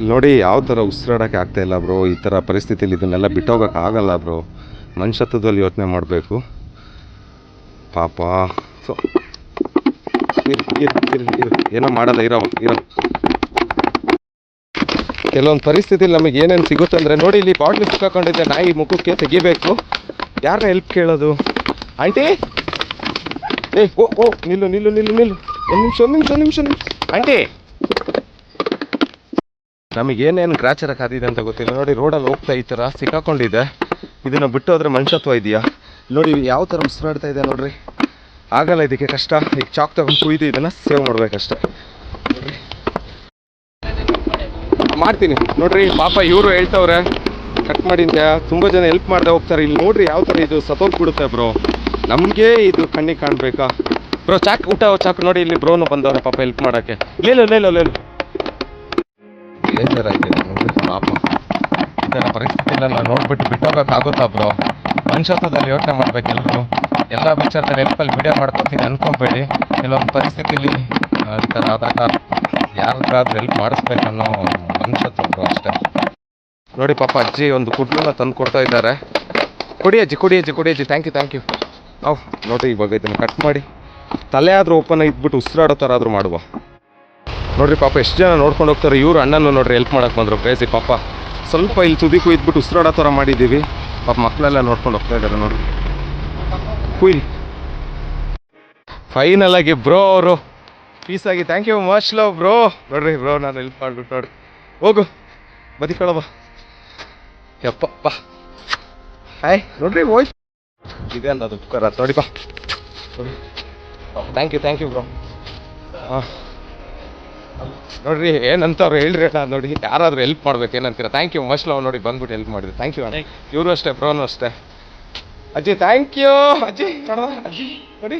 ನೋಡಿ, ಯಾವ ಥರ ಉಸಿರಾಡೋಕ್ಕೆ ಇಲ್ಲ ಬ್ರೋ. ಈ ಥರ ಪರಿಸ್ಥಿತಿಲಿ ಇದನ್ನೆಲ್ಲ ಬಿಟ್ಟೋಗಕ್ಕೆ ಆಗಲ್ಲ ಬ್ರೋ. ಮನುಷ್ಯತ್ವದಲ್ಲಿ ಯೋಚನೆ ಮಾಡಬೇಕು. ಪಾಪ. ಸೊ. ಏನೋ ಮಾಡಲ್ಲ, ಇರೋ ಇರೋ. ಕೆಲವೊಂದು ಪರಿಸ್ಥಿತಿಲಿ ನಮಗೆ ಏನೇನು ಸಿಗುತ್ತೆ ಅಂದರೆ, ನೋಡಿ, ಇಲ್ಲಿ ಬಾಟ್ಲಿ ಸಿಕ್ಕಾಕೊಂಡಿದ್ದೆ ನಾಯಿ ಮುಖಕ್ಕೆ ತೆಗಿಬೇಕು. ಯಾರನ್ನ ಹೆಲ್ಪ್ ಕೇಳೋದು? ಆಂಟಿ? ಏ, ಓ ಓ, ನಿಲ್ಲು ನಿಲ್ಲು ನಿಲ್ಲು ನಿಲ್ಲು. ಒಂದು ನಿಮಿಷ ಒಂದು ನಿಮಿಷ ಒಂದು ನಿಮಿಷ. ಆಂಟಿ? ನಮಗೆ ಏನೇನು ಗ್ರಾಚಾರ ಕಾದಿದೆ ಅಂತ ಗೊತ್ತಿಲ್ಲ. ನೋಡಿ, ರೋಡಲ್ಲಿ ಹೋಗ್ತಾ ಈ ಥರ ಸಿಕ್ಕಾಕೊಂಡಿದೆ. ಇದನ್ನು ಬಿಟ್ಟು ಹೋದ್ರೆ ಮನುಷ್ಯತ್ವ ಇದೆಯಾ? ನೋಡಿ, ಯಾವ ಥರ ಉಸಿರಾಡ್ತಾ ಇದೆ ನೋಡ್ರಿ. ಆಗಲ್ಲ ಇದಕ್ಕೆ ಕಷ್ಟ. ಈಗ ಚಾಕ್ ತಗೊಂಡು ಕುಯ್ದು ಇದನ್ನು ಸೇವ್ ಮಾಡಬೇಕಷ್ಟೆ. ಮಾಡ್ತೀನಿ. ನೋಡ್ರಿ, ಪಾಪ ಇವರು ಹೇಳ್ತವ್ರೆ ಕಟ್ ಮಾಡಿ ಅಂತ ತುಂಬ ಜನ ಹೆಲ್ಪ್ ಮಾಡ್ದೆ ಹೋಗ್ತಾರೆ. ಇಲ್ಲಿ ನೋಡ್ರಿ ಯಾವ ಥರ ಇದು ಸತ್ತೋಗ್ಬಿಡುತ್ತೆ ಬ್ರೋ ನಮಗೆ ಇದು ಕಣ್ಣಿಗೆ ಕಾಣಬೇಕಾ? ಬ್ರೋ ಚಾಕ್, ಊಟ, ಚಾಕ್ ನೋಡಿ, ಇಲ್ಲಿ ಬ್ರೋನು ಬಂದವ್ರೆ ಪಾಪ ಹೆಲ್ಪ್ ಮಾಡೋಕ್ಕೆ. ಇಲ್ಲ ಇಲ್ಲ ಲೇಲು ಬೇಜಾರಾಯ್ತು ನೋಡಿ ಪಾಪ. ಈ ಥರ ಪರಿಸ್ಥಿತಿನೆಲ್ಲ ನೋಡ್ಬಿಟ್ಟು ಬಿಟ್ಟೋಗೋಕ್ಕಾಗುತ್ತಾ ಬ್ರೋ ಮನುಷ್ಯತ್ವದಲ್ಲಿ ಯೋಚನೆ ಮಾಡ್ಬೇಕು ಎಲ್ಲರೂ ಎಲ್ಲ ವಿಚಾರದ ಎಲ್ಪಲ್ಲಿ ವಿಡಿಯೋ ಮಾಡ್ಕೊತೀನಿ ಅನ್ಕೊಬೇಡಿ. ಕೆಲವೊಂದು ಪರಿಸ್ಥಿತಿಲಿ ಈ ಥರ ಆದಾಗ ಯಾರಿಗಾದ್ರೂ ಹೆಲ್ಪ್ ಮಾಡಿಸ್ಬೇಕು ಅನ್ನೋ ಮನುಷ್ಯತ್ವ ಬ್ರೋ ಅಷ್ಟೇ. ನೋಡಿ ಪಾಪ ಅಜ್ಜಿ ಒಂದು ಕುಡ್ಲನ್ನ ತಂದು ಕೊಡ್ತಾ ಇದ್ದಾರೆ. ಕೊಡಿ ಅಜ್ಜಿ ಕೊಡಿ ಅಜ್ಜಿ ಕೊಡಿ ಅಜ್ಜಿ. ಥ್ಯಾಂಕ್ ಯು ಥ್ಯಾಂಕ್ ಯು ಅವ್, ನೋಡಿ ಇವಾಗ ಇದನ್ನು ಕಟ್ ಮಾಡಿ. ತಲೆ ಆದರೂ ಓಪನ್ ಇದ್ಬಿಟ್ಟು ಉಸಿರಾಡೋ ಥರ ಆದರೂ ಮಾಡುವ. ನೋಡ್ರಿ ಪಾಪ ಎಷ್ಟು ಜನ ನೋಡ್ಕೊಂಡು ಹೋಗ್ತಾರೆ, ಇವ್ರು ಅಣ್ಣನೂ ನೋಡ್ರಿ ಹೆಲ್ಪ್ ಮಾಡಕ್ಕೆ ಬಂದರು. ಕ್ರೇಜಿ ಪಾಪ. ಸ್ವಲ್ಪ ಇಲ್ಲಿ ತುದಿಕು ಇದ್ಬಿಟ್ಟು ಉಸಿರಾಡೋ ಥರ ಮಾಡಿದ್ದೀವಿ. ಪಾಪ ಮಕ್ಕಳೆಲ್ಲ ನೋಡ್ಕೊಂಡು ಹೋಗ್ತಾ ಇದ್ದಾರೆ ನೋಡಿ ಕುಯ್ ಫೈನಲ್ ಆಗಿ ಬ್ರೋ ಅವರು. ಪೀಸ್ ಆಗಿ. Thank you much love bro ನೋಡ್ರಿ ಬ್ರೋ ನಾನು ಹೆಲ್ಪ್ ಮಾಡ್ಬಿಟ್ಟು ನೋಡಿ ಹೋಗು. ಬದಿಕಳವ ಯಪ್ಪ, ಬಾ. ಹಾಯ್ ನೋಡ್ರಿ ಓಯ್ ಇದೆ ಅನ್ನೋದು ಕುಕ್ಕರ್ ನೋಡಿ ಬಾ. Thank you thank you bro ಹಾಂ. ನೋಡ್ರಿ ಏನಂತವ್ರು ಹೇಳ್ರಿ ಅಣ್ಣ ನೋಡಿ ಯಾರಾದರೂ ಹೆಲ್ಪ್ ಮಾಡ್ಬೇಕು ಏನಂತೀರ? ಥ್ಯಾಂಕ್ ಯು ಮಸ್ಟ್ ಲವ್ ನೋಡಿ ಬಂದ್ಬಿಟ್ಟು ಹೆಲ್ಪ್ ಮಾಡಿದ್ರು. ಥ್ಯಾಂಕ್ ಯು ಅಣ್ಣ. ಇವರು ಅಷ್ಟೇ ಪ್ರೋನು ಅಷ್ಟೇ. ಅಜ್ಜಿ ಥ್ಯಾಂಕ್ ಯು ಅಜ್ಜಿ ಅಜ್ಜಿ ನೋಡಿ.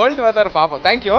ಓಲ್ಡ್ ಮಾತಾರ ಪಾಪ. Thank you